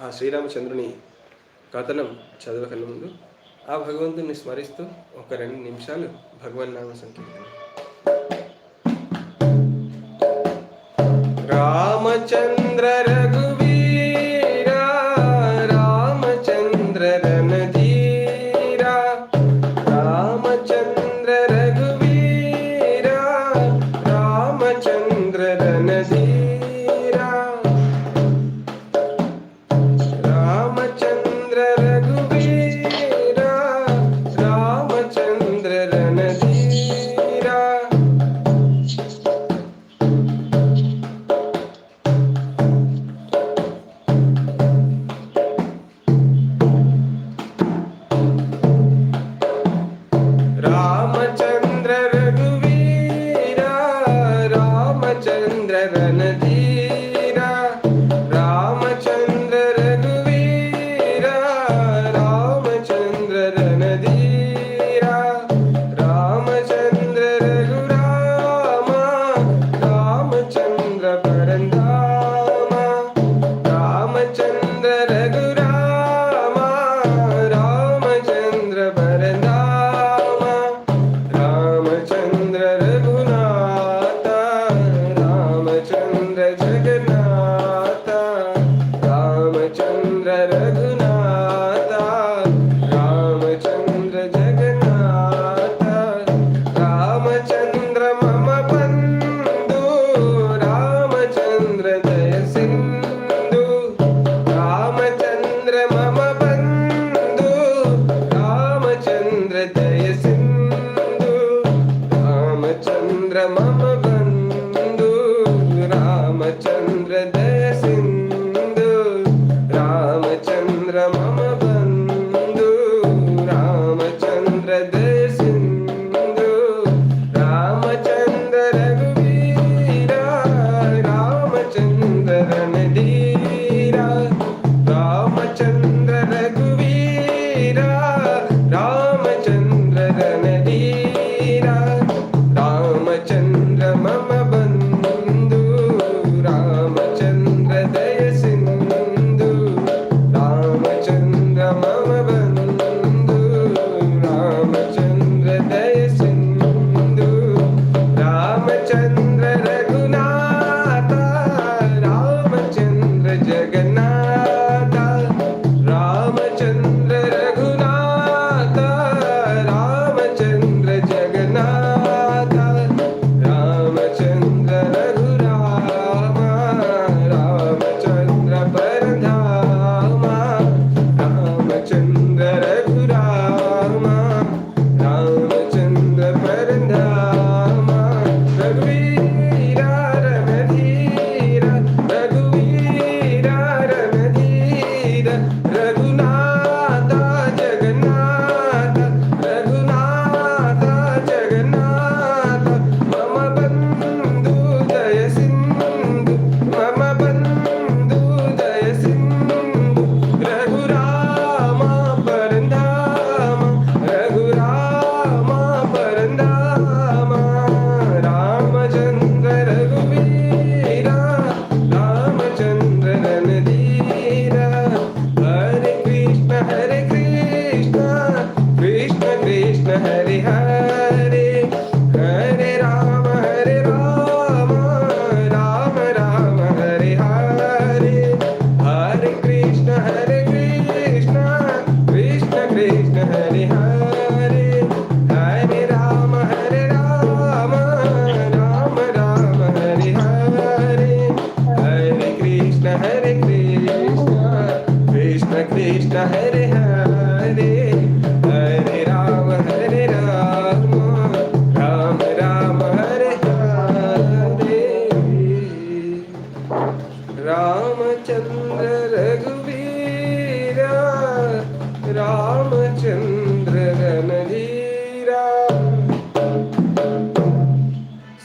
ఆ శ్రీరామచంద్రుని కథనం చదవకల ముందు ఆ భగవంతుని స్మరిస్తూ ఒక రెండు నిమిషాలు భగవన్ నామ సంకీర్తన. రామచంద్ర ಚಂದ್ರವನದಿ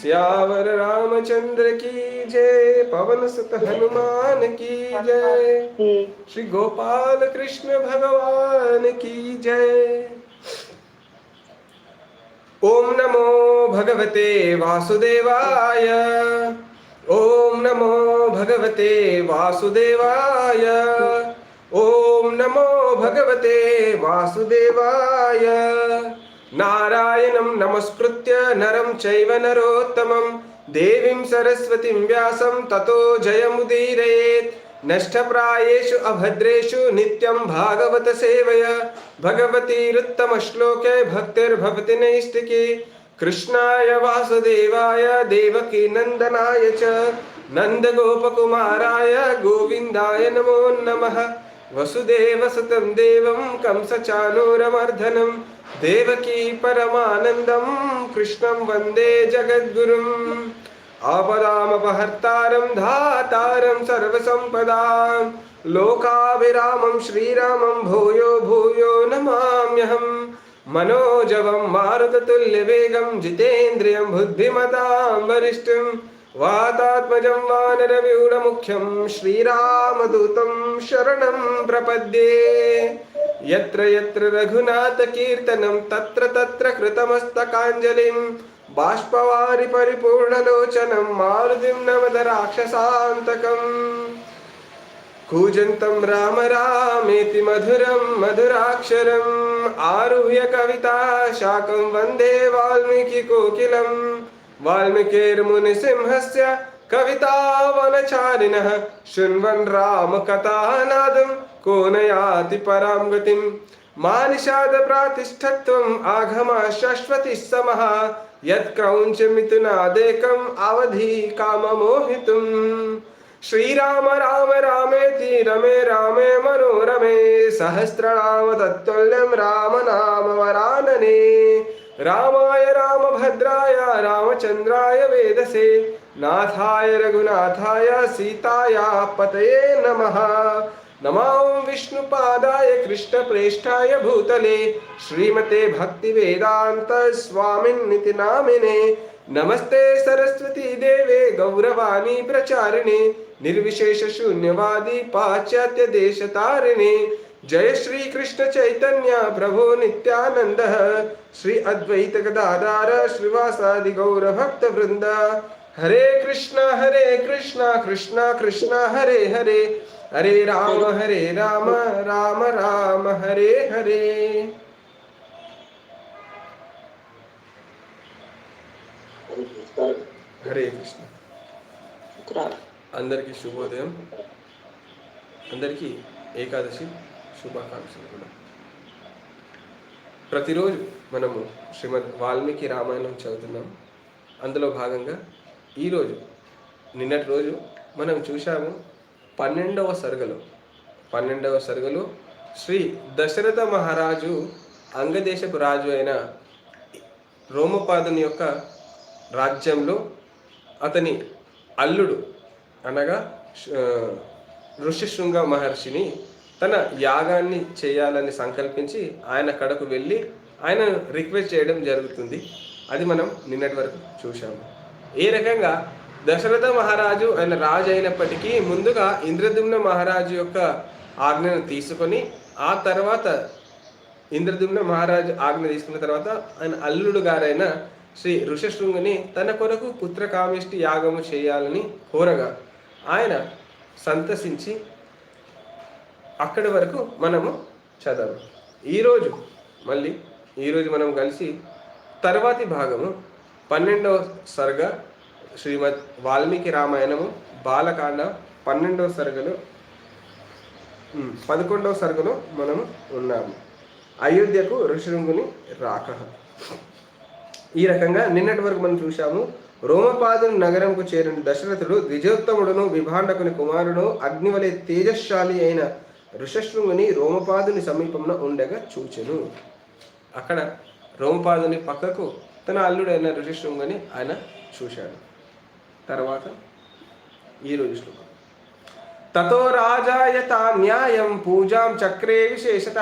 सियावर रामचंद्र की जय, पवन सुत हनुमान की जय, श्री गोपाल कृष्ण भगवान की जय। ओम नमो भगवते वासुदेवाय, ओम नमो भगवते वासुदेवाय, ओम नमो भगवते वासुदेवाय। नारायणं नमस्कृत्य नरं चैव नरोत्तमं। देवीं सरस्वतीं व्यासं ततो जयमुदीरयेत्। नष्टप्रायेषु अभद्रेषु नित्यं भागवतसेवय भगवतीरुत्तमश्लोके भक्तिर्भवति नैष्टिकी कृष्णाय वासुदेवाय देवकीनन्दनाय च। नन्दगोपकुमाराय गोविन्दाय नमो नमः। वसुदेवसुतं देवं कंसचानूरमर्धनम् देवकी परमानन्दं कृष्णं वंदे जगद्गुरुम्। आपदामपहर्तारं धातारं सर्वसम्पदां। लोकाभिरामं श्रीरामं भूयो भूयो नमाम्यहं मनोजवं मारुततुल्यवेगं जितेन्द्रियं बुद्धिमतां वरिष्ठम्। వానరవ్యూఢముఖ్యం శ్రీరామదూతం శరణం ప్రపద్యే యత్ర యత్ర రఘునాథకీర్తనం తత్ర తత్ర కృతమస్తకాంజలిం బాష్పవారి పరిపూర్ణలోచనం మారుతిం నమద రాక్షసాంతకం కూజంతం రామ రామేతి మధురం మధురాక్షరం ఆరుహ్య కవితా శాకం వందే వాల్మీకి కోకిలం वाल्मीकिर्मुनिसिंहस्य कवितावनचारिणः शृण्वन् रामकथानादं को न याति परां गतिं मानिषादप्रातिष्ठत्वम् आघमा शश्वतिः समः यत्क्रौञ्चमिथुनादेकम् अवधि काममोहितुम्। श्रीराम राम रामेति रमे रामे मनोरमे सहस्रनाम तत्तुल्यं राम नाम वरानने। रामाय रामभद्राय, रामचंद्राय वेदसे, नाथाय रघुनाथाय, सीताया पतये नमः। नमां विष्णुपादाय कृष्णप्रेष्ठाय भूतले, श्रीमते भक्तिवेदान्तस्वामिन्निति नामिने, नमस्ते सरस्वती देवे गौरवाणी प्रचारिणे देश तारिणी పాశ్చాత్య దేశతారిణే జయ శ్రీ కృష్ణ చైతన్య ప్రభో నిత్యానంద శ్రీ అద్వైత గదాధార శ్రీవాసాది గౌర భక్త వృంద హరే కృష్ణ హరే కృష్ణ కృష్ణ కృష్ణ హరే హరే హరే రామ హరే రామ రామ రామ హరే హరే హరే కృష్ణ అందరికీ శుభోదయం అందరికీ ఏకాదశి శుభాకాంక్షలు కూడా. ప్రతిరోజు మనము శ్రీమద్ వాల్మీకి రామాయణం చదువుతున్నాం. అందులో భాగంగా ఈరోజు నిన్నటి రోజు మనం చూశాము పన్నెండవ సరుగలో. పన్నెండవ సరుగలో శ్రీ దశరథ మహారాజు అంగదేశపు రాజు అయిన రోమపాదుని యొక్క రాజ్యంలో అతని అల్లుడు అనగా ఋషిశృంగ మహర్షిని తన యాగాన్ని చేయాలని సంకల్పించి ఆయన కడకు వెళ్ళి ఆయన రిక్వెస్ట్ చేయడం జరుగుతుంది. అది మనం నిన్నటి వరకు చూశాము. ఏ రకంగా దశరథ మహారాజు ఆయన రాజు అయినప్పటికీ ముందుగా ఇంద్రదుమ్న మహారాజు యొక్క ఆజ్ఞను తీసుకొని ఆ తర్వాత ఇంద్రదుమ్న మహారాజు ఆజ్ఞ తీసుకున్న తర్వాత ఆయన అల్లుడు గారైన శ్రీ ఋషశృంగుని తన కొరకు పుత్రకామిష్టి యాగము చేయాలని కోరగా ఆయన సంతసించి అక్కడి వరకు మనము చదవం. ఈరోజు మళ్ళీ ఈరోజు మనం కలిసి తర్వాతి భాగము పన్నెండవ సర్గ శ్రీమద్ వాల్మీకి రామాయణము బాలకాండ పన్నెండవ సర్గలో పదకొండవ సర్గలో మనము ఉన్నాము. అయోధ్యకు ఋషిరుంగుని రాక ఈ రకంగా నిన్నటి వరకు మనం చూశాము రోమపాదుని నగరంకు చేరిన దశరథుడు ద్విజోత్తముడును విభాండకుని కుమారుడు అగ్నివలే తేజశాలి అయిన ఋషశృంగుని రోమపాదుని సమీపంలో ఉండగా చూచెను. అక్కడ రోమపాదుని పక్కకు తన అల్లుడైన ఋషశృంగుని ఆయన చూశాడు. తర్వాత ఈరోజు శ్లోకం. తతో రాజాయత న్యాయం పూజాం చక్రే విశేషత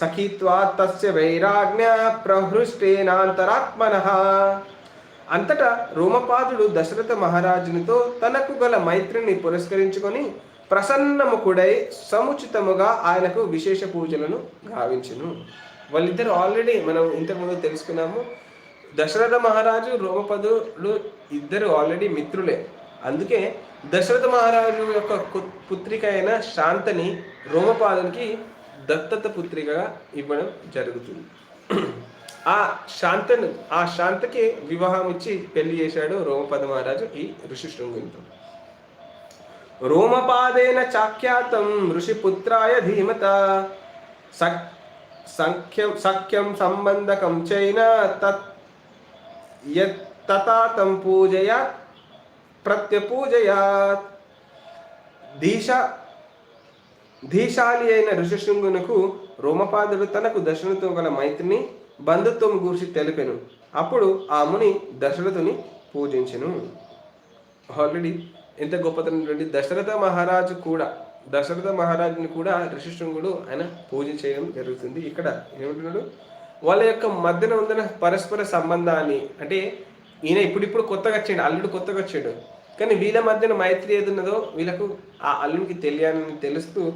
సఖిత్వా తస్య వైరాగ్య ప్రహృష్టేనాంతరాత్మన. అంతటా రోమపాదుడు దశరథ మహారాజునితో తనకు గల మైత్రిని పురస్కరించుకొని ప్రసన్నముఖుడై సముచితముగా ఆయనకు విశేష పూజలను గావించును. వాళ్ళిద్దరు ఆల్రెడీ మనం ఇంతకుముందు తెలుసుకున్నాము. దశరథ మహారాజు రోమపదుడు ఇద్దరు ఆల్రెడీ మిత్రులే. అందుకే దశరథ మహారాజు యొక్క కు- పుత్రిక అయిన శాంతని రోమపాదునికి దత్తత పుత్రికగా ఇవ్వడం జరుగుతుంది. ఆ శాంతను ఆ శాంతకి వివాహం ఇచ్చి పెళ్ళి చేశాడు రోమపద మహారాజు ఈ ఋషిశృంగునితో రోమపాదేన చాఖ్యాతం ఋషిపుత్రాయ ధీమత సక్ సంఖ్యం సఖ్యం సంబంధకం చైన తత్ యత్ తతాతం పూజయ ప్రత్యపూజయాత్ దీశ ధీశాలి అయిన ఋషిశృంగునకు రోమపాదుడు తనకు దశరథుతో గల మైత్రిని బంధుత్వం గూర్చి తెలిపెను. అప్పుడు ఆ ముని దశరథుని పూజించెను. ఆల్రెడీ ఎంత గొప్పతనటువంటి దశరథ మహారాజు కూడా దశరథ మహారాజుని కూడా ఋషిశృంగుడు ఆయన పూజ చేయడం జరుగుతుంది. ఇక్కడ ఏమంటున్నాడు? వాళ్ళ యొక్క మధ్యన ఉన్న పరస్పర సంబంధాన్ని అంటే ఈయన ఇప్పుడిప్పుడు కొత్తగా వచ్చాడు అల్లుడు కొత్తగా వచ్చాడు. కానీ వీళ్ళ మధ్యన మైత్రి ఏది ఉన్నదో వీళ్ళకు ఆ అల్లుడికి తెలియాలని తెలుస్తూ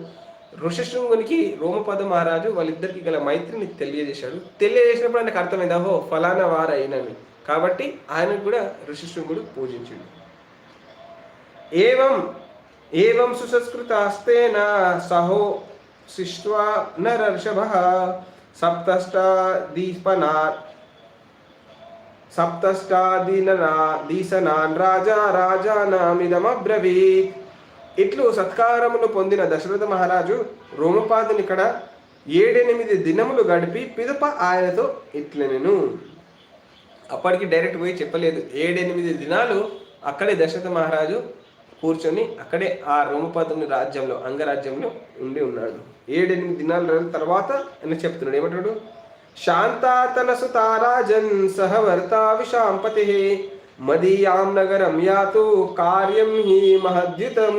ఋషశృంగునికి రోమపద మహారాజు వాళ్ళిద్దరికి గల మైత్రిని తెలియజేశాడు. తెలియజేసినప్పుడు ఆయనకు అర్థమైంది అహో ఫలానా వారు అయినని కాబట్టి ఆయనకు కూడా ఋషశృంగుడు పూజించాడు. ఏవం ఏవం సుసంస్కృతాస్తేన సహో శిష్వా నరర్షభ సప్తష్టాదీపనా సప్తష్టాదీననా దీసనాన్ రాజా రాజానామిదమబ్రవీత్ ఇట్లు సత్కారములు పొందిన దశరథ మహారాజు రోమపాదుని ఇక్కడ ఏడెనిమిది దినములు గడిపి పిదప ఆయనతో ఇట్లనెను. అప్పటికి డైరెక్ట్ పోయి చెప్పలేదు. ఏడెనిమిది దినాలు అక్కడే దశరథ మహారాజు కూర్చొని అక్కడే ఆ రోమపాదుని రాజ్యంలో అంగరాజ్యంలో ఉండి ఉన్నాడు. ఏడెనిమిది దినాల తర్వాత ఆయన చెప్తున్నాడు ఏమంటాడు? శాంతాతన సుతారాజన్ సహవర్తా విశాంపతి మదీయాం నగరం యాతు కార్యం హి మహద్యుతం.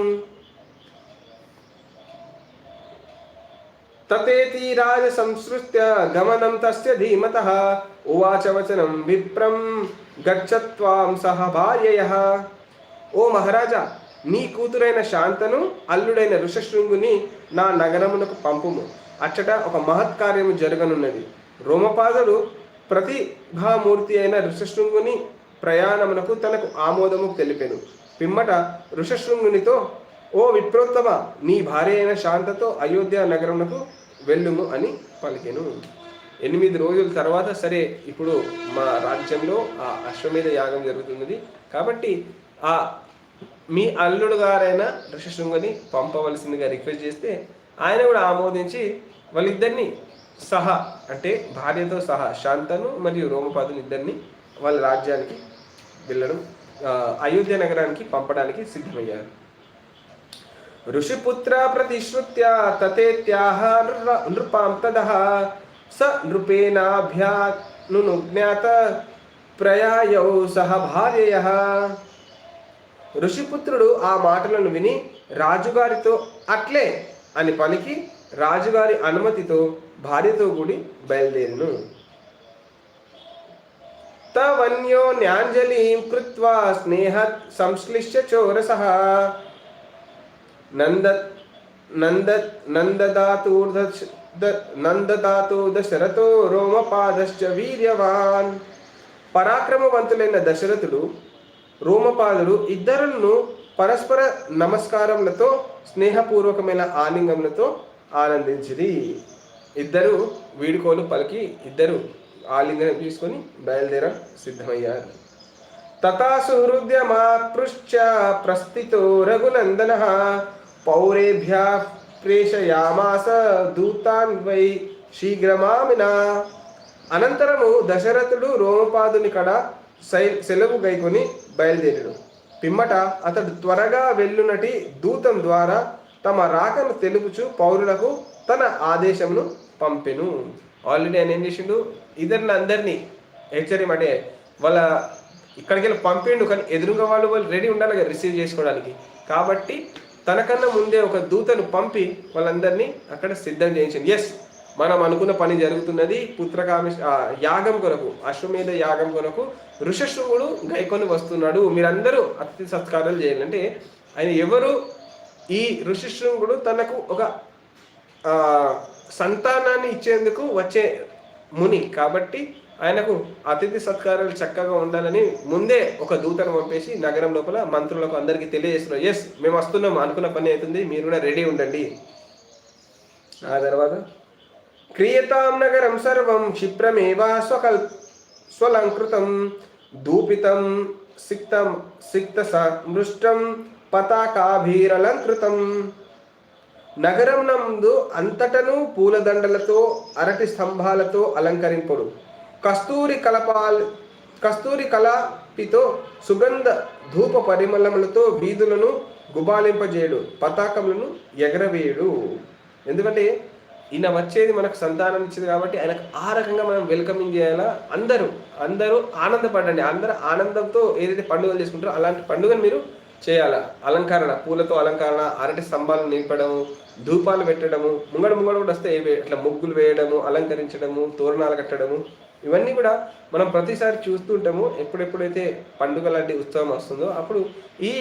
తతేతి రాజ సంసృత్య గమనం తస్య ధీమత. ఉవాచ వచనం విప్రం గచ్చత్వాం సహ భార్యయ. ఓ మహారాజా నీ కూతురైన శాంతను అల్లుడైన ఋషశృంగుని నా నగరమునకు పంపుము. అచ్చట ఒక మహత్కార్యము జరగనున్నది. రోమపాదుడు ప్రతిభామూర్తి అయిన ఋషశృంగుని ప్రయాణమునకు తనకు ఆమోదము తెలిపెను. పిమ్మట ఋషశృంగునితో ఓ విప్రోత్తమ నీ భార్య అయిన శాంతతో అయోధ్య నగరమునకు వెళ్ళుము అని పలికెను. ఎనిమిది రోజుల తర్వాత సరే ఇప్పుడు మా రాజ్యంలో ఆ అశ్వమేధ యాగం జరుగుతున్నది. కాబట్టి ఆ మీ అల్లుడు గారైన ఋషశృంగుని పంపవలసిందిగా రిక్వెస్ట్ చేస్తే ఆయన కూడా ఆమోదించి వాళ్ళిద్దరిని సహా అంటే భార్యతో సహా శాంతను మరియు రోమపాదుని ఇద్దరిని వాళ్ళ రాజ్యానికి వెళ్ళడం అయోధ్య నగరానికి పంపడానికి సిద్ధమయ్యారు. ఋషిపుత్ర ప్రతిశ్రుత్య తతేత్యాహ నృ- నృపాం తదహ స నృపేనాభ్యానుజ్ఞాత ప్రయాయౌ సహ భార్యయ ఋషిపుత్రుడు ఆ మాటలను విని రాజుగారితో అట్లే అని పలికి రాజుగారి అనుమతితో భార్యతో కూడి బయలుదేరిను. తవన్యో న్యాంజలిం కృత్వా స్నేహ సంశ్లిష్య చోరస. నంద నంద నందదాతూర్ధ నందదాతు దశరథో రోమపాదశ్చ వీర్యవాన్. పరాక్రమవంతులైన దశరథుడు రోమపాదుడు ఇద్దరులను పరస్పర నమస్కారములతో స్నేహపూర్వకమైన ఆలింగములతో ఆనందించింది ఇద్దరు వీడుకోలు పలికి ఇద్దరు ఆలింగనం తీసుకొని బయలుదేర సిద్ధమయ్యారు. తథా సుహృద్యమాపృశ్చ ప్రస్థితో రఘునందన పౌరేభ్య ప్రేషయామాస దూతాన్ వై శీఘ్రమామిన. అనంతరము దశరథుడు రోమపాదుని కడ శై సెలవు గైకొని బయలుదేరాడు పిమ్మట అతడు త్వరగా వెళ్ళునటి దూతం ద్వారా తమ రాకను తెలుపుచు పౌరులకు తన ఆదేశమును పంపెను. ఆల్రెడీ ఆయన ఏం చేసిండు? ఇద్దరిని అందరినీ హెచ్చరిం అంటే వాళ్ళ ఇక్కడికి వెళ్ళి పంపిండు కానీ ఎదురుగా వాళ్ళు వాళ్ళు రెడీ ఉండాలి కదా రిసీవ్ చేసుకోవడానికి. కాబట్టి తనకన్నా ముందే ఒక దూతను పంపి వాళ్ళందరినీ అక్కడ సిద్ధం చేయించింది ఎస్ మనం అనుకున్న పని జరుగుతున్నది పుత్రకామి యాగం కొరకు అశ్వమేధ యాగం కొరకు ఋషశృంగుడు గైకొని వస్తున్నాడు. మీరందరూ అతిథి సత్కారాలు చేయాలి అంటే ఆయన ఎవరు? ఈ ఋషశృంగుడు తనకు ఒక సంతానాన్ని ఇచ్చేందుకు వచ్చే ముని. కాబట్టి ఆయనకు అతిథి సత్కారాలు చక్కగా ఉండాలని ముందే ఒక దూతను పంపేసి నగరం లోపల మంత్రులకు అందరికీ తెలియజేస్తున్నారు ఎస్ మేము వస్తున్నాం అనుకున్న పని అవుతుంది మీరు కూడా రెడీ ఉండండి. ఆ తర్వాత? క్రియతాం నగరం సర్వం క్షిప్రమేవా స్వకల్ స్వలంకృతం దూపితం సిక్తం సిక్త మృష్టం పతాకాభీరలంకృతం. నగరం నందు అంతటను పూలదండలతో అరటి స్తంభాలతో అలంకరింపుడు. కస్తూరి కలపాల్ కస్తూరి కలాపితో సుగంధ ధూప పరిమళములతో వీధులను గుబాలింపజేయుడు. పతాకములను ఎగరవేయుడు. ఎందుకంటే ఈయన వచ్చేది మనకు సంతానం ఇచ్చింది కాబట్టి ఆయనకు ఆ రకంగా మనం వెల్కమింగ్ చేయాలా? అందరూ అందరూ ఆనందపడండి. అందరూ ఆనందంతో ఏదైతే పండుగలు చేసుకుంటారో అలాంటి పండుగను మీరు చేయాలా? అలంకరణ పూలతో అలంకరణ అరటి స్తంభాలు నింపడము ధూపాలు పెట్టడము ముంగడ ముంగడ కూడా వస్తే ఇట్లా ముగ్గులు వేయడము అలంకరించడము తోరణాలు కట్టడము ఇవన్నీ కూడా మనం ప్రతిసారి చూస్తుంటాము ఎప్పుడెప్పుడైతే పండుగ లాంటి ఉత్సవం వస్తుందో అప్పుడు ఈ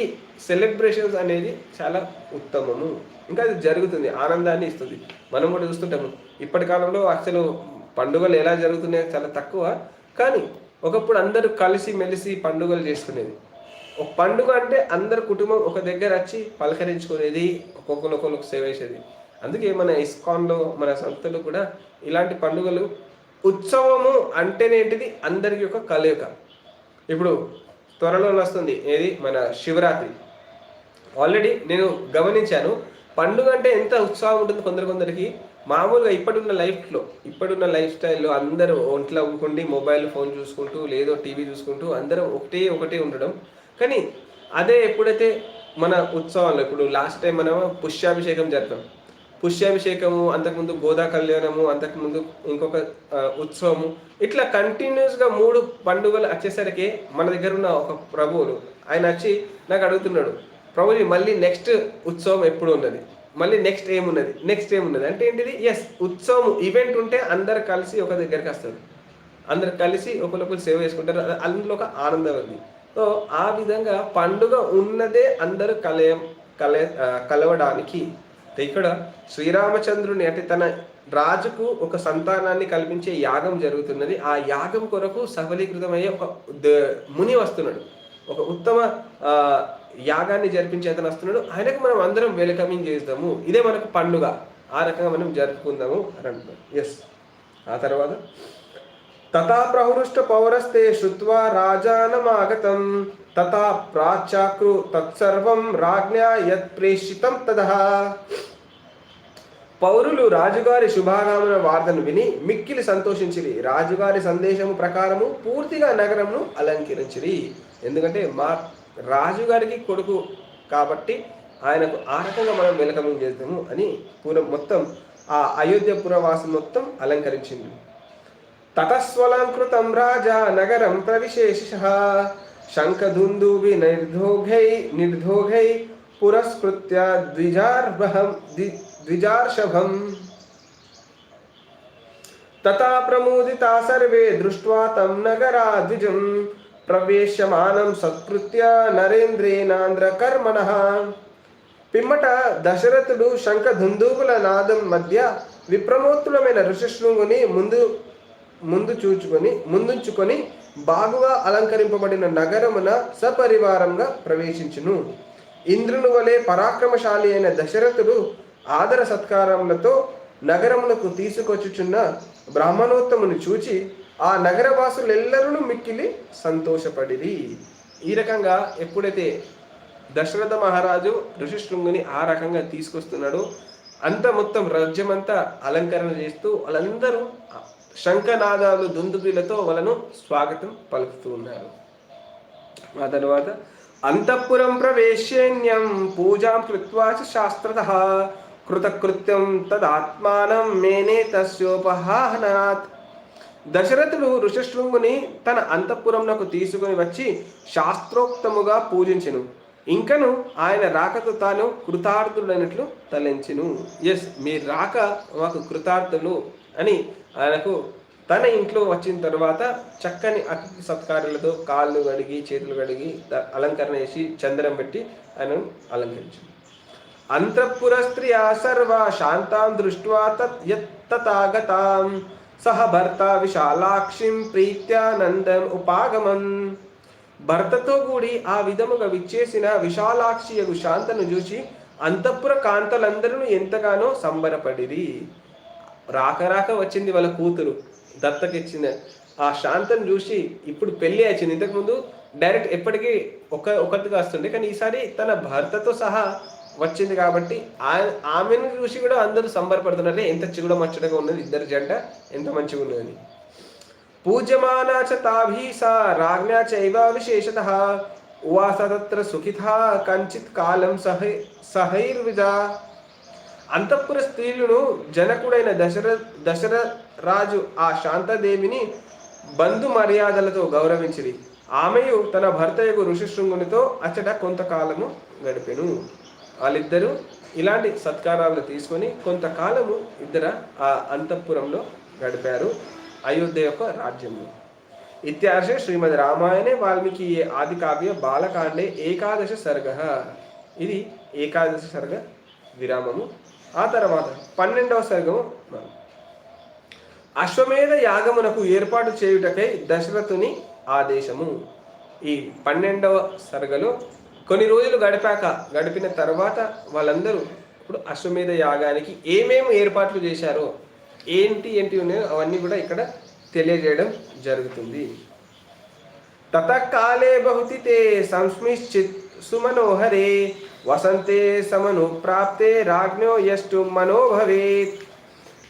సెలబ్రేషన్స్ అనేది చాలా ఉత్తమము. ఇంకా అది జరుగుతుంది ఆనందాన్ని ఇస్తుంది. మనం కూడా చూస్తుంటాము ఇప్పటి కాలంలో అసలు పండుగలు ఎలా జరుగుతున్నాయో చాలా తక్కువ కానీ ఒకప్పుడు అందరూ కలిసి మెలిసి పండుగలు చేసుకునేది. ఒక పండుగ అంటే అందరు కుటుంబం ఒక దగ్గర వచ్చి పలకరించుకునేది ఒక్కొక్కరు సేవ చేసేది. అందుకే మన ఇస్కాన్లో మన సంస్థలో కూడా ఇలాంటి పండుగలు ఉత్సవము అంటేనేంటిది అందరికి ఒక కలయిక. ఇప్పుడు త్వరలో వస్తుంది ఏది? మన శివరాత్రి. ఆల్రెడీ నేను గమనించాను పండుగ అంటే ఎంత ఉత్సాహం ఉంటుంది కొందరు కొందరికి. మామూలుగా ఇప్పుడున్న లైఫ్లో ఇప్పుడున్న లైఫ్ స్టైల్లో అందరూ ఒంట్లో ఉండి మొబైల్ ఫోన్ చూసుకుంటూ లేదో టీవీ చూసుకుంటూ అందరూ ఒకటే ఒకటే ఉండడం. కానీ అదే ఎప్పుడైతే మన ఉత్సవాలు ఇప్పుడు లాస్ట్ టైం మనం పుష్యాభిషేకం జరిపాం. పుష్యాభిషేకము అంతకుముందు గోదా కళ్యాణము అంతకుముందు ఇంకొక ఉత్సవము ఇట్లా కంటిన్యూస్గా మూడు పండుగలు వచ్చేసరికి మన దగ్గర ఉన్న ఒక ప్రభువులు ఆయన వచ్చి నాకు అడుగుతున్నాడు ప్రభుజీ మళ్ళీ నెక్స్ట్ ఉత్సవం ఎప్పుడు ఉన్నది? మళ్ళీ నెక్స్ట్ ఏమున్నది? నెక్స్ట్ ఏమున్నది? అంటే ఏంటిది? ఎస్ ఉత్సవం ఈవెంట్ ఉంటే అందరు కలిసి ఒక దగ్గరికి వస్తారు. అందరు కలిసి ఒకరికొకరు సేవ చేసుకుంటారు. అందులో ఒక ఆనందం ఉంది. సో ఆ విధంగా పండుగ ఉన్నదే అందరూ కలయ కలయ కలవడానికి. ఇక్కడ శ్రీరామచంద్రుని అంటే తన రాజుకు ఒక సంతానాన్ని కల్పించే యాగం జరుగుతున్నది. ఆ యాగం కొరకు సఫలీకృతమయ్యే ఒక ద- ముని వస్తున్నాడు. ఒక ఉత్తమ యాగాన్ని జరిపించే అతను వస్తున్నాడు. ఆయనకు మనం అందరం వెల్కమింగ్ చేద్దాము ఇదే మనకు పండుగ. ఆ రకంగా మనం జరుపుకుందాము అని అంటున్నాం ఎస్ ఆ తర్వాత తథా ప్రహృష్ట పౌరస్తే శ్రుత్వా రాజానమాగతం తథా ప్రాచాక్రు తత్సర్వం రాజ్ఞా యత్ ప్రేషితం తదహ పౌరులు రాజుగారి శుభాగమన వార్తను విని మిక్కిలి సంతోషించిరి. రాజుగారి సందేశము ప్రకారము పూర్తిగా నగరమును అలంకరించిరి. ఎందుకంటే మా రాజుగారికి కొడుకు కాబట్టి ఆయనకు ఆ రకంగా మనం వెల్కమింగ్ చేద్దాము అని పూర్వం మొత్తం ఆ అయోధ్య పురవాసం మొత్తం అలంకరించింది. తతస్వలంకృతం రాజా నగరం ప్రవిశేష శంఖధుందుభి నిర్ధోఘై నిర్ధోఘై పురస్కృత్య ద్విజార్భం ద్విజార్షభం. తథా ప్రమోదితా సర్వే దృష్ట్వా తం నగరాద్విజం ప్రవేశ్యమానం సత్కృత్య నరేంద్రేనాంధ్రకర్మణః పిమ్మట దశరథుడు శంఖ ధుందూకుల నాదం మధ్య విప్రమోత్తులమైన ఋషశృంగుని ముందు ముందు చూచుకొని ముందుంచుకొని బాగుగా అలంకరింపబడిన నగరమున సపరివారంగా ప్రవేశించును. ఇంద్రుని వలె పరాక్రమశాలి అయిన దశరథుడు ఆదర సత్కారములతో నగరమునకు తీసుకొచ్చుచున్న బ్రాహ్మణోత్తమును చూచి ఆ నగరవాసులెల్లరూ మిక్కిలి సంతోషపడిరి. ఈ రకంగా ఎప్పుడైతే దశరథ మహారాజు ఋషిశృంగుని ఆ రకంగా తీసుకొస్తున్నాడు అంత మొత్తం రాజ్యమంతా అలంకరణ చేస్తూ వాళ్ళందరూ శంఖనాదాలు దుందుబిలతో వలను స్వాగతం పలుకుతూ ఉన్నారు ఆ తర్వాత అంతఃపురం ప్రవేశ్యన్యం పూజాం కృత్వా శాస్త్రత కృతకృత్యం తదాత్మానం మేనే తస్యోపహానాత్ దశరథుడు ఋషశృంగుని తన అంతఃపురంలోకి తీసుకుని వచ్చి శాస్త్రోక్తముగా పూజించెను. ఇంకను ఆయన రాకతో తాను కృతార్థుడైనట్లు తలంచెను. ఎస్ మీ రాక మాకు కృతార్థులు అని ఆయనకు తన ఇంట్లో వచ్చిన తర్వాత చక్కని అతిథి సత్కారాలతో కాళ్ళు కడిగి చేతులు కడిగి అలంకరణ చేసి చందనం పెట్టి ఆయనను అలంకరించింది. అంతఃపుర స్త్రీ సర్వ శాంతాం దృష్ట్వా తత్ సహ భర్త విశాలాక్షిం ప్రీత్యానందం ఉపాగమం. భర్తతో కూడి ఆ విధముగా విచ్చేసిన విశాలాక్షి శాంతను చూసి అంతఃపుర కాంతలందరూ ఎంతగానో సంబరపడిరి. రాక రాక వచ్చింది వాళ్ళ కూతురు దత్తకిచ్చిన. ఆ శాంతను చూసి ఇప్పుడు పెళ్ళి వచ్చింది ఇంతకుముందు డైరెక్ట్ ఎప్పటికీ ఒక ఒకటిగా వస్తుండే కానీ ఈసారి తన భర్తతో సహా వచ్చింది కాబట్టి ఆమెను చూసి కూడా అందరూ సంబరపడుతున్నారు ఎంత చిగుడ మచ్చడగా ఉన్నది ఇద్దరు జంట ఎంత మంచిగా ఉన్నదని. పూజ్యమానా చ తాభీ రాజ్ఞా చైవ విశేషత ఉవాస తత్ర సుఖిత కంచిత్ కాలం సహై సహైర్విజా. అంతఃపుర స్త్రీలను జనకుడైన దశర దశర రాజు ఆ శాంతదేవిని బంధు మర్యాదలతో గౌరవించిరి. ఆమెయు తన భర్త యొక్క ఋషిశృంగునితో అచ్చట కొంతకాలము గడిపెను. వాళ్ళిద్దరూ ఇలాంటి సత్కారాలు తీసుకొని కొంతకాలము ఇద్దర ఆ అంతఃపురంలో గడిపారు అయోధ్య యొక్క రాజ్యంలో ఇత్యార్షే శ్రీమద్ రామాయణే వాల్మీకి ఆది కావ్య బాలకాండే ఏకాదశ సర్గ. ఇది ఏకాదశ సర్గ విరామము. ఆ తర్వాత పన్నెండవ సర్గము. అశ్వమేధ యాగమునకు ఏర్పాటు చేయుటకై దశరథుని ఆదేశము. ఈ పన్నెండవ సర్గలో కొన్ని రోజులు గడిపాక గడిపిన తర్వాత వాళ్ళందరూ ఇప్పుడు అశ్వమేధ యాగానికి ఏమేమి ఏర్పాట్లు చేశారో ఏంటి ఏంటి ఉన్నాయో అవన్నీ కూడా ఇక్కడ తెలియజేయడం జరుగుతుంది. తతకాలే బహుతి తే సంస్మిశ్చిత్ సుమనోహరే వసంతే సమను ప్రాప్తే రాజ్ఞో యష్టు మనోభవేత్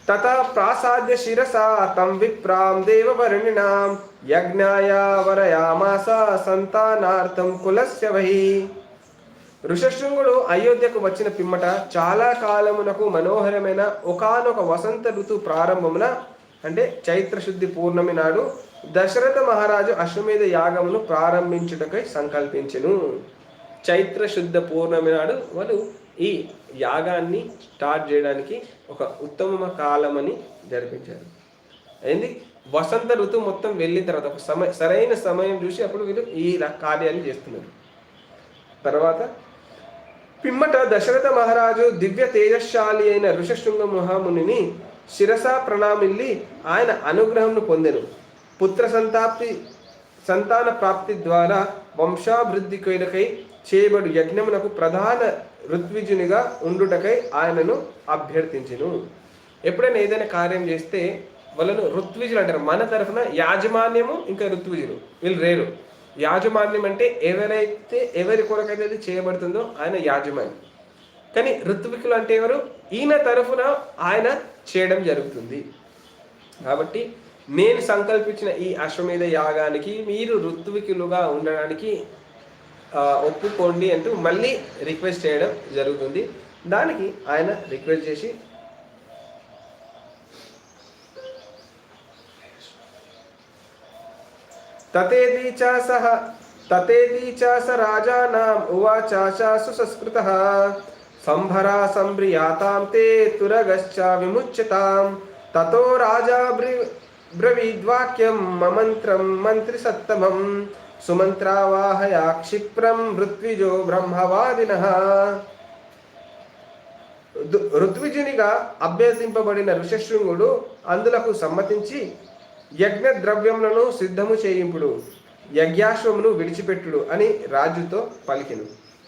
తత ప్రాసాద్య శిరసా తం విప్రాం దేవవర్ణినాం. యజ్ఞాయ వరయామాస సంతానార్థం కులస్య వహి. ఋషశృంగుడు అయోధ్యకు వచ్చిన పిమ్మట చాలా కాలమునకు మనోహరమైన ఒకానొక వసంత ఋతు ప్రారంభమున అంటే చైత్ర శుద్ధి పూర్ణమి నాడు దశరథ మహారాజు అశ్వమేధ యాగమును ప్రారంభించుటకై సంకల్పించెను. చైత్ర శుద్ధ పూర్ణమి నాడు వాళ్ళు ఈ యాగాన్ని స్టార్ట్ చేయడానికి ఒక ఉత్తమ కాలమని జరిపించారు. ఏంది వసంత ఋతువు మొత్తం వెళ్ళిన తర్వాత ఒక సమయ సరైన సమయం చూసి అప్పుడు వీళ్ళు ఈ కార్యాన్ని కార్యాలు చేస్తున్నారు. తర్వాత పిమ్మట దశరథ మహారాజు దివ్య తేజశాలి అయిన ఋషశృంగ మహామునిని శిరసా ప్రణామిల్లి ఆయన అనుగ్రహంను పొందెను. పుత్ర సంతాప్తి సంతాన ప్రాప్తి ద్వారా వంశాభివృద్ధి కొరకై చేయబడు యజ్ఞమునకు ప్రధాన ఋత్విజునిగా ఉండుటకై ఆయనను అభ్యర్థించెను. ఎప్పుడైనా ఏదైనా కార్యం చేస్తే వాళ్ళను ఋత్విజులు అంటారు. మన తరఫున యాజమాన్యము ఇంకా ఋత్విజులు వీళ్ళు రేరు. యాజమాన్యం అంటే ఎవరైతే ఎవరి కొరకైతే అది చేయబడుతుందో ఆయన యాజమాన్యం. కానీ ఋత్వికులు అంటే ఎవరు? ఈయన తరఫున ఆయన చేయడం జరుగుతుంది. కాబట్టి నేను సంకల్పించిన ఈ అశ్వమేధ యాగానికి మీరు ఋత్వికులుగా ఉండడానికి ఒప్పుకోండి అంటూ మళ్ళీ రిక్వెస్ట్ చేయడం జరుగుతుంది. దానికి ఆయన రిక్వెస్ట్ చేసి తతేది చ సహ తతేది చ స రాజానాం ఉవాచ చాసు సంస్కృత సంభరా సంభ్రియాతాం తే తురగశ్చ విముచ్యతాం. తతో రాజా బ్రవీద్వాక్యం మమంత్రం మంత్రి సత్తమం సుమంత్రావాహయా క్షిప్రం ఋత్విజో బ్రహ్మవాదిన. ఋత్విజునిగా అభ్యసింపబడిన ఋషశృంగుడు అందులకు సమ్మతించి యజ్ఞ ద్రవ్యములను సిద్ధము చేయింపుడు యజ్ఞాశ్వమును విడిచిపెట్టుడు అని రాజుతో పలికెను.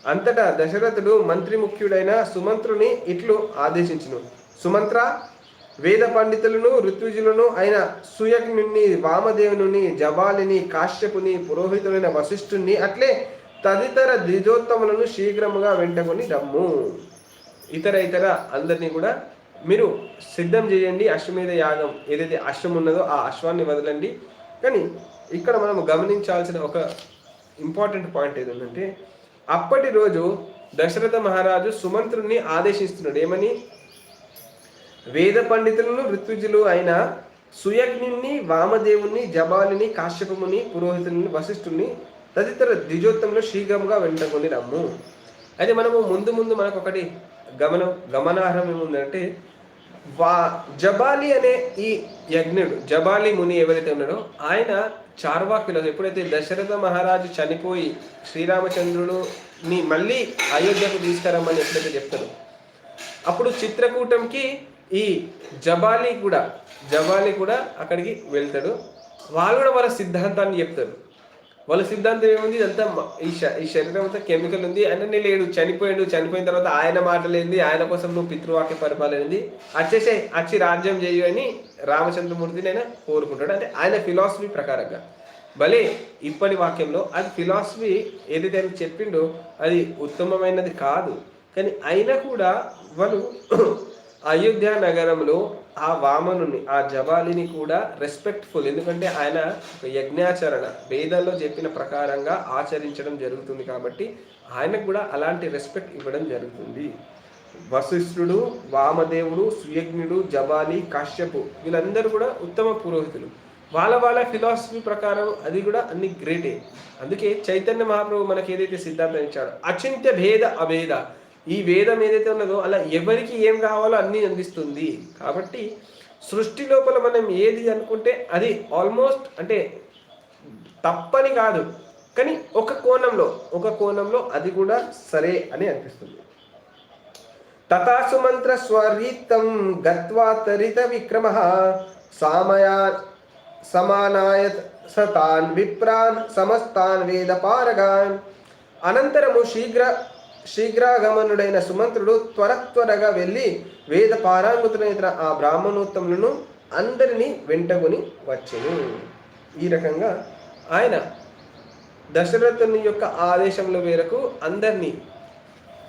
అంతటా దశరథుడు మంత్రి ముఖ్యుడైన సుమంత్రుని ఇట్లు ఆదేశించును. సుమంత్ర వేద పండితులను ఋత్విజులను అయిన సుయజ్ఞుణ్ణి వామదేవుని జబాలిని కాశ్యపుని పురోహితులైన వశిష్ఠుణ్ణి అట్లే తదితర ద్విజోత్తములను శీఘ్రముగా వెంటకొని రమ్ము. ఇతర ఇతర అందరినీ కూడా మీరు సిద్ధం చేయండి. అశ్వమేధ యాగం ఏదైతే అశ్వం ఉన్నదో ఆ అశ్వాన్ని వదలండి. కానీ ఇక్కడ మనం గమనించాల్సిన ఒక ఇంపార్టెంట్ పాయింట్ ఏదంటే అప్పటి రోజు దశరథ మహారాజు సుమంత్రుణ్ణి ఆదేశిస్తున్నాడు. ఏమని? వేద పండితులను ఋత్విజులు అయిన సుయజ్ఞుణ్ణి వామదేవుణ్ణి జబాలిని కాశ్యపముని పురోహితుని వశిష్ఠుని తదితర ద్విజోత్తంలో శీఘ్రంగా వెంటకొని రమ్ము అయితే మనము ముందు ముందు మనకు ఒకటి గమనం గమనార్హం ఏముందంటే వా జబాలి అనే ఈ యజ్ఞుడు జబాలి ముని ఎవరైతే ఉన్నాడో ఆయన చార్వాకులు ఎప్పుడైతే దశరథ మహారాజు చనిపోయి శ్రీరామచంద్రుడుని మళ్ళీ అయోధ్యకు తీసుకురమ్మని ఎప్పుడైతే చెప్తారో అప్పుడు చిత్రకూటంకి ఈ జబాలి కూడా జబాలి కూడా అక్కడికి వెళ్తాడు. వాళ్ళు కూడా వాళ్ళ సిద్ధాంతాన్ని చెప్తారు. వాళ్ళ సిద్ధాంతం ఏముంది? ఇదంతా ఈ ఈ శరీరం అంతా కెమికల్ ఉంది. అన్నీ లేడు చనిపోయాడు. చనిపోయిన తర్వాత ఆయన మాటలేంది. ఆయన కోసం నువ్వు పితృవాక్య పరిపాలనేది వచ్చేసే వచ్చి రాజ్యం చేయు అని రామచంద్రమూర్తిని ఆయన కోరుకుంటాడు. అంటే ఆయన ఫిలాసఫీ ప్రకారంగా. భలే ఇప్పటి వాక్యంలో అది ఫిలాసఫీ ఏదైతే ఆయన చెప్పిండో అది ఉత్తమమైనది కాదు. కానీ అయినా కూడా వాళ్ళు అయోధ్య నగరంలో ఆ వామనుని ఆ జబాలిని కూడా రెస్పెక్ట్ఫుల్ ఎందుకంటే ఆయన ఒక యజ్ఞాచరణ వేదాల్లో చెప్పిన ప్రకారంగా ఆచరించడం జరుగుతుంది కాబట్టి ఆయనకు కూడా అలాంటి రెస్పెక్ట్ ఇవ్వడం జరుగుతుంది. వశిష్ఠుడు వామదేవుడు సుయజ్ఞుడు జబాలి కాశ్యపు వీళ్ళందరూ కూడా ఉత్తమ పురోహితులు. వాళ్ళ వాళ్ళ ఫిలాసఫీ ప్రకారం అది కూడా అన్ని గ్రేటే అందుకే చైతన్య మహాప్రభు మనకి ఏదైతే సిద్ధాంతం ఇచ్చాడో అచింత్య భేద అభేద. ఈ వేదం ఏదైతే ఉన్నదో అలా ఎవరికి ఏం కావాలో అన్నీ అందిస్తుంది. కాబట్టి సృష్టి లోపల మనం ఏది అనుకుంటే అది ఆల్మోస్ట్ అంటే తప్పని కాదు. కానీ ఒక కోణంలో ఒక కోణంలో అది కూడా సరే అని అనిపిస్తుంది. తథాసు మంత్ర స్వరీతం గత్వా తరిత విక్రమ సామయా సమానాయ సతాన్ విప్రాన్ సమస్తాన్ వేద పారగాన్. అనంతరము శీఘ్ర శీఘ్రాగమనుడైన సుమంత్రుడు త్వర త్వరగా వెళ్ళి వేద పారాంగుతులైన ఆ బ్రాహ్మణోత్తములను అందరినీ వెంటగుని వచ్చెను. ఈ రకంగా ఆయన దశరథుని యొక్క ఆదేశముల మేరకు అందరినీ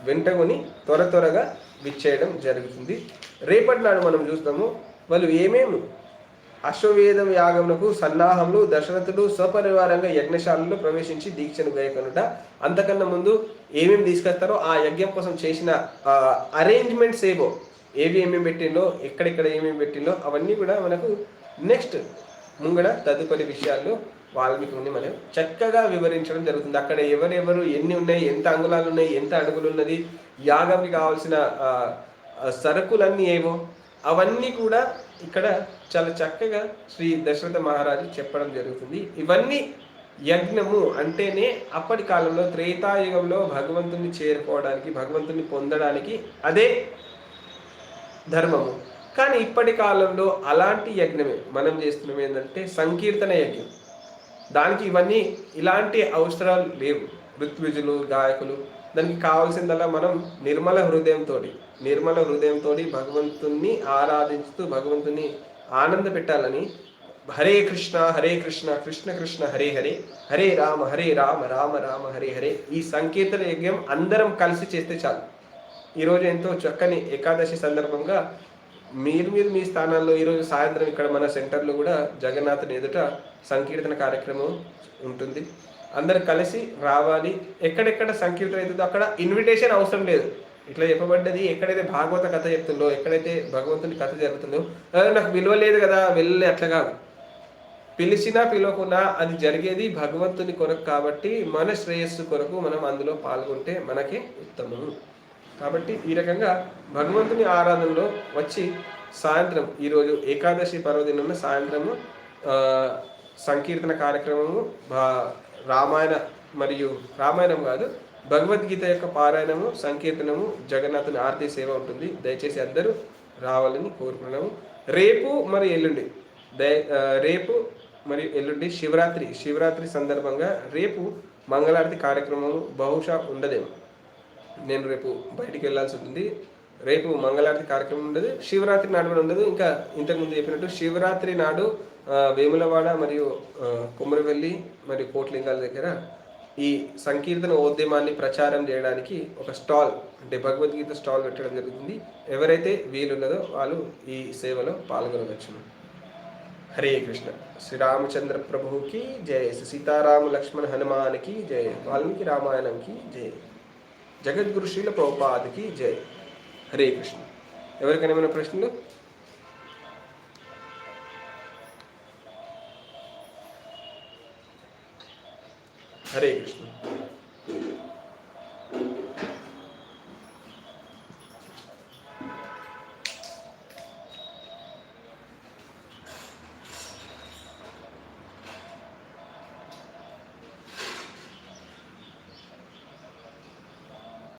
వెంటకొని త్వర త్వరగా విచ్చేయడం జరుగుతుంది. రేపటి నాడు మనం చూస్తాము వాళ్ళు ఏమేమి అశ్వవేధం యాగమునకు సన్నాహములు దశరథుడు సపరివారంగా యజ్ఞశాలలో ప్రవేశించి దీక్షను గయకనుట అంతకన్నా ముందు ఏమేమి తీసుకొస్తారో ఆ యజ్ఞం కోసం చేసిన అరేంజ్మెంట్స్ ఏవో ఏవి ఏమేమి పెట్టిందో ఎక్కడెక్కడ ఏమేమి పెట్టిందో అవన్నీ కూడా మనకు నెక్స్ట్ ముంగడ తదుపరి విషయాల్లో వాల్మీకి ముందు మనం చక్కగా వివరించడం జరుగుతుంది. అక్కడ ఎవరెవరు ఎన్ని ఉన్నాయి ఎంత అంగుళాలు ఉన్నాయి ఎంత అడుగులు ఉన్నది యాగంకి కావాల్సిన సరుకులన్నీ ఏవో అవన్నీ కూడా ఇక్కడ చాలా చక్కగా శ్రీ దశరథ మహారాజు చెప్పడం జరుగుతుంది. ఇవన్నీ యజ్ఞము అంటేనే అప్పటి కాలంలో త్రేతాయుగంలో భగవంతుని చేరుకోవడానికి భగవంతుని పొందడానికి అదే ధర్మము. కానీ ఇప్పటి కాలంలో అలాంటి యజ్ఞమే మనం చేస్తున్నాం ఏంటంటే సంకీర్తన యజ్ఞం. దానికి ఇవన్నీ ఇలాంటి అవసరాలు లేవు. ఋత్విజులు గాయకులు దానికి కావాల్సిందల్లా మనం నిర్మల హృదయంతో నిర్మల హృదయంతో భగవంతుణ్ణి ఆరాధించుతూ భగవంతుని ఆనంద పెట్టాలని హరే కృష్ణ హరే కృష్ణ కృష్ణ కృష్ణ హరే హరే హరే రామ హరే రామ రామ రామ హరే హరే ఈ సంకీర్తన యజ్ఞం అందరం కలిసి చేస్తే చాలు. ఈరోజు ఎంతో చక్కని ఏకాదశి సందర్భంగా మీరు మీరు మీ స్థానాల్లో ఈరోజు సాయంత్రం ఇక్కడ మన సెంటర్లో కూడా జగన్నాథుని ఎదుట సంకీర్తన కార్యక్రమం ఉంటుంది. అందరు కలిసి రావాలి. ఎక్కడెక్కడ సంకీర్తన అవుతుందో అక్కడ ఇన్విటేషన్ అవసరం లేదు. ఇట్లా చెప్పబడ్డది. ఎక్కడైతే భాగవత కథ చెప్తుందో ఎక్కడైతే భగవంతుని కథ జరుగుతుందో నాకు విలువ లేదు కదా వెళ్ళలే అట్లా కాదు. పిలిచినా పిలవకున్నా అది జరిగేది భగవంతుని కొరకు కాబట్టి మన శ్రేయస్సు కొరకు మనం అందులో పాల్గొంటే మనకి ఉత్తమం. కాబట్టి ఈ రకంగా భగవంతుని ఆరాధనలో వచ్చి సాయంత్రం ఈరోజు ఏకాదశి పర్వదినం సాయంత్రము సంకీర్తన కార్యక్రమము భా- రామాయణ మరియు రామాయణం కాదు భగవద్గీత యొక్క పారాయణము సంకీర్తనము జగన్నాథుని ఆర్తి సేవ ఉంటుంది. దయచేసి అందరూ రావాలని కోరుకున్నాము రేపు మరి ఎల్లుండి. దయ రేపు మరియు ఎల్లుండి శివరాత్రి. శివరాత్రి సందర్భంగా రేపు మంగళారతి కార్యక్రమం బహుశా ఉండదేమో. నేను రేపు బయటికి వెళ్ళాల్సి ఉంటుంది. రేపు మంగళారతి కార్యక్రమం ఉండదు. శివరాత్రి నాడు కూడా ఉండదు. ఇంకా ఇంతకుముందు చెప్పినట్టు శివరాత్రి నాడు వేములవాడ మరియు కుమ్మరివెల్లి మరియు కోట్లింగాల దగ్గర ఈ సంకీర్తన ఉద్యమాన్ని ప్రచారం చేయడానికి ఒక స్టాల్ అంటే భగవద్గీత స్టాల్ పెట్టడం జరుగుతుంది. ఎవరైతే వీలున్నదో వాళ్ళు ఈ సేవలో పాల్గొనవచ్చును హరే కృష్ణ. శ్రీరామచంద్ర ప్రభుకి జయ శ్రీ సీతారామ లక్ష్మణ హనుమానికి జయ వాల్మీకి రామాయణంకి జయ జగద్గురు శ్రీల ప్రభుపాదికి జయ హరే కృష్ణ. ఎవరికైనా ఏమైనా ప్రశ్నలు? హరే కృష్ణ